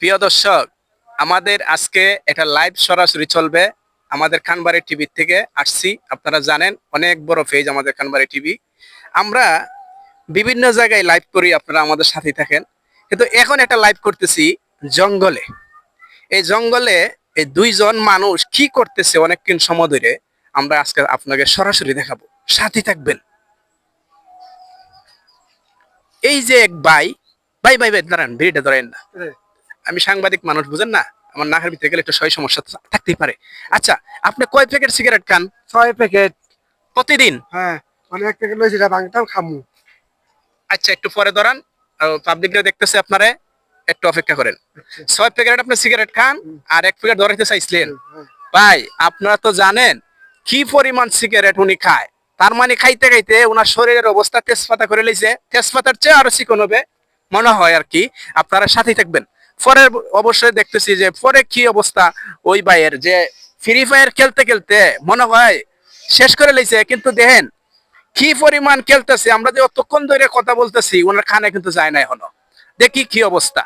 প্রিয় দর্শক, আমাদের আজকে একটা লাইভ সরাসরি চলবে আমাদের খানবাড়ি টিভি থেকে। আসছি, আপনারা জানেন, অনেক বড় পেজ আমাদের খানবাড়ি টিভি আমরা বিভিন্ন জায়গায় লাইভ করি, আপনারা আমাদের সাথে থাকেন। কিন্তু এখন একটা লাইভ করতেছি জঙ্গলে। এই জঙ্গলে এই দুইজন মানুষ কি করতেছে অনেকক্ষণ সময় ধরে, আমরা আজকে আপনাকে সরাসরি দেখাবো। সাথে থাকবেন। এই যে এক ভাই ভাই ভাই ভাই, দাঁড়ান ভিড়টা ধরেন না। আমি সাংবাদিক মানুষ বুঝেন না? আমার নাকের ভিতরে গেলে একটু সমস্যা থাকতেই পারে। আচ্ছা আপনি কয় প্যাকেট সিগারেট খান? ছয় প্যাকেট। প্রতিদিন? হ্যাঁ মানে এক প্যাকেট লইছি এটা ভাঙতাম খামু। আচ্ছা একটু পরে ধরান পাবলিকরা দেখতেছে আপনারে একটু অপেক্ষা করেন। ছয় প্যাকেট আপনি সিগারেট খান আর এক প্যাকেট ধরাইতে চাইছিলেন। ভাই আপনারা তো জানেন কি পরিমাণ সিগারেট উনি খায়। তার মানে খাইতে খাইতে ওনার শরীরের অবস্থা তেজপাতা করে লইছে। তেজপাতার চেয়ে আরও চিকন হবে মনে হয় আর কি। আপনারা সাথেই থাকবেন। পরে অবশ্যই দেখতেছি যে পরে কি অবস্থা ওই ভাইয়ের যে ফ্রি ফায়ার খেলতে খেলতে মনে হয় শেষ করে লইছে কিন্তু দেখেন কি পরিমাণ খেলতেছে আমরা যে অতক্ষণ ধরে কথা বলতেছি ওনার খানে কিন্তু যায় না এখনও। দেখি কি অবস্থা।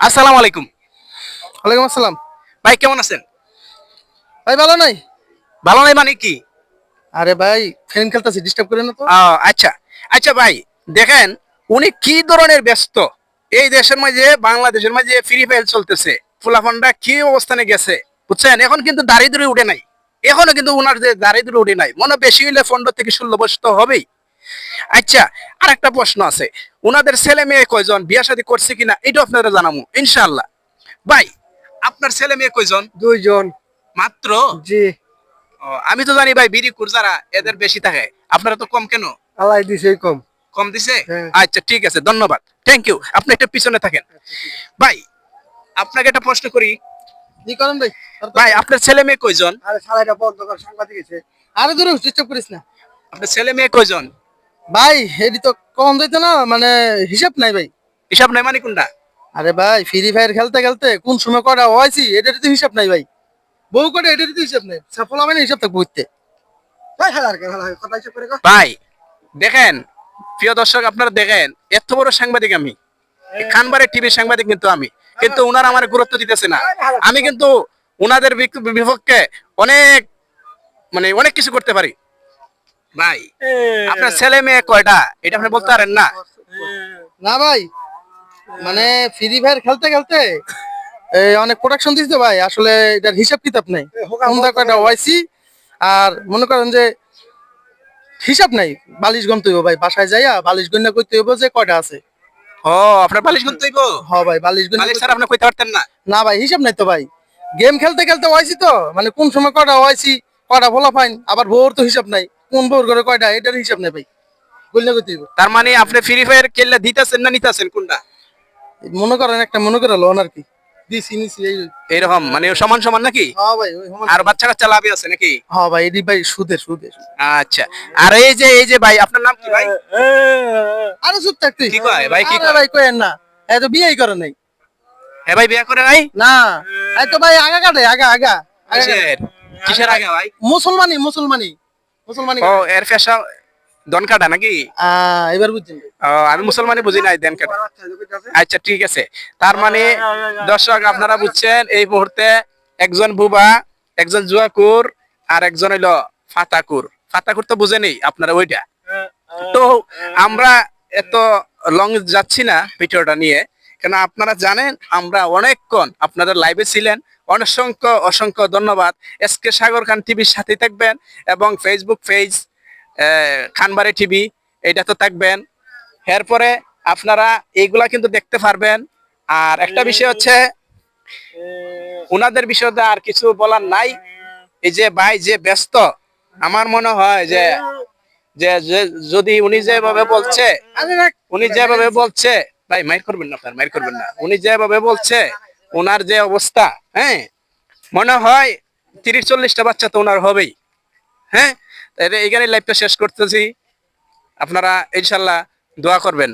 আসসালামু আলাইকুম। ওয়ালাইকুম আসসালাম। ভাই কেমন আছেন? ভাই ভালো নাই? ভালো নাই মানে কি? আরে ভাই ফ্যান খেলতেছি ডিস্টার্ব করে না তো। আচ্ছা। আচ্ছা ভাই দেখেন উনি কি ধরনের ব্যস্ত? এই দেশের মাঝে বাংলাদেশের মাঝে ফ্রি ফায়ার চলতেছে। ফুলাফান্ডা কি অবস্থানে গেছে বুঝছেন? এখন কিন্তু দারিদ্র উঠে নাই। এখনও কিন্তু উনার যে দারিদ্র উঠে নাই। মনে বেশি হইলে পনেরো থেকে ষোলো বছর তো হবেই। আচ্ছা আর একটা প্রশ্ন আছে। উনাদের ছেলে মেয়ে কয়জন বিয়া শাদী করছে কিনা এটা আপনারা জানাব ইনশাল্লাহ ভাই আপনার ছেলে মেয়ে কয়জন? দুইজন। মাত্র? জি। আমি তো জানি ভাই বিড়ি কুরজারা এদের বেশি থাকে। আপনারা তো কম কেন? আলাই দিছে কম। কম দিছে? হ্যাঁ। আচ্ছা ঠিক আছে ধন্যবাদ। থ্যাংক ইউ আপনি একটা পিছনে থাকেন। ভাই আপনাকে একটা প্রশ্ন করি। ভাই। ভাই আপনার ছেলে মেয়ে কয়জন? আরে দূরে ডিস্টার্ব করিস না। আপনার ছেলে মেয়ে কয়জন? ভাই এডি তো কম দিতে না মানে হিসাব নাই ভাই। হিসাব নাই মানে কোনটা? আরে ভাই ফ্রি ফায়ার খেলতে খেলতে কোন সময় কটা হয়েছি এটার তো হিসাব নাই ভাই। বউ কটা এটার তো হিসাব নাই। সফল হবে না হিসাব থাকব ভাই দেখেন প্রিয় দর্শক আপনারা দেখেন এত বড় সাংবাদিক আমি। এই খানবারের টিভির সাংবাদিক কিন্তু আমি। কিন্তু ওনারা আমার গুরুত্ব দিতেছে না। আমি কিন্তু ওনাদের বিপক্ষে অনেক মানে অনেক কিছু করতে পারি। ভাই আপনার ছেলে মেয়ে কয়টা? এটা আপনি বলতে পারেন না? না ভাই মানে ফ্রি ফায়ার খেলতে খেলতে এই অনেক প্রোডাকশন দিচ্ছে ভাই। আসলে এটার হিসাব কিতাব নেই কয়টা ওয়াইসি আর মনে করেন যে হিসাব নাই বালিশ গন্ত হইব ভাই বাসায় যাইয়া বালিশ গন্যা করতে হইব যে কয়টা আছে। ও আপনার বালিশ গুনতে হইব? হ ভাই বালিশ গন্যা বালিশ স্যার আপনি কইতে পারতেন না। না ভাই হিসাব নাই তো ভাই। গেম খেলতে খেলতে ওয়াইসি তো মানে কোন সময় কয়টা ওয়াইসি কয়টা ভোলা ফাইন আবার ভোর তো হিসাব নাই কোন ভোর করে কয়টা এটার হিসাব নাই ভাই গন্যা করতে হইব। তার মানে আপনি ফ্রি ফায়ার খেললে দিতেছেন না নিতেছেন কোনটা? মনে করেন একটা মনে করে লোন আর কি। এই এইরকম মানে সমান সমান নাকি? হ্যাঁ ভাই আর বাচ্চা কাচ্চা লাভই আছে নাকি? হ্যাঁ ভাই এটি ভাই সুদের সুদের আচ্ছা আর এই যে এই যে ভাই আপনার নাম কি ভাই? আরে চুপ থাক তুই। কি কয়? ভাই কি কয়? ভাই কয়েন না। এত বিয়েই করে নাই। হ্যাঁ ভাই বিয়ে করে নাই? না। এই তো ভাই আগা কাটে আগা আগা। আগা কিসের কিসের আগে ভাই? মুসলমানি মুসলমানি। মুসলমানি ও এর পেশা দন কাটা নাকি এবার বুঝছেন আমি মুসলমানি বুঝি নাই দেন কাটা আচ্ছা ঠিক আছে। তার মানে দর্শক আপনারা বুঝছেন এই মুহূর্তে একজন বুবা একজন জুয়াকুর আর একজন হইল ফাতাকুর। ফাতাকুর তো বুঝেনি আপনারা ওইটা। তো আমরা এত লং যাচ্ছি না ভিডিওটা নিয়ে। কেন আপনারা জানেন আমরা অনেকক্ষণ আপনাদের লাইভে ছিলেন। অসংখ্য অসংখ্য ধন্যবাদ। এস কে সাগর খান টিভির সাথে থাকবেন এবং ফেসবুক পেজ খানবাড়ি টিভি এটা তো থাকবেন। এরপরে আপনারা এইগুলা কিন্তু দেখতে পারবেন। আর একটা বিষয় হচ্ছে ওনাদের বিষয়ে আর কিছু বলার নাই। এই যে ভাই যে ব্যস্ত, আমার মনে হয় যে যে, যে- যদি উনি যেভাবে বলছে, উনি যেভাবে বলছে, ভাই, মাইর করবেন না আপনার, মাইর করবেন না। উনি যেভাবে বলছে ওনার যে অবস্থা হ্যাঁ মনে হয় তিরিশ, চল্লিশটা বাচ্চা তো ওনার হবেই। হ্যাঁ? এইখানে লাইভটা শেষ করতেছি। আপনারা ইনশাল্লাহ দোয়া করবেন।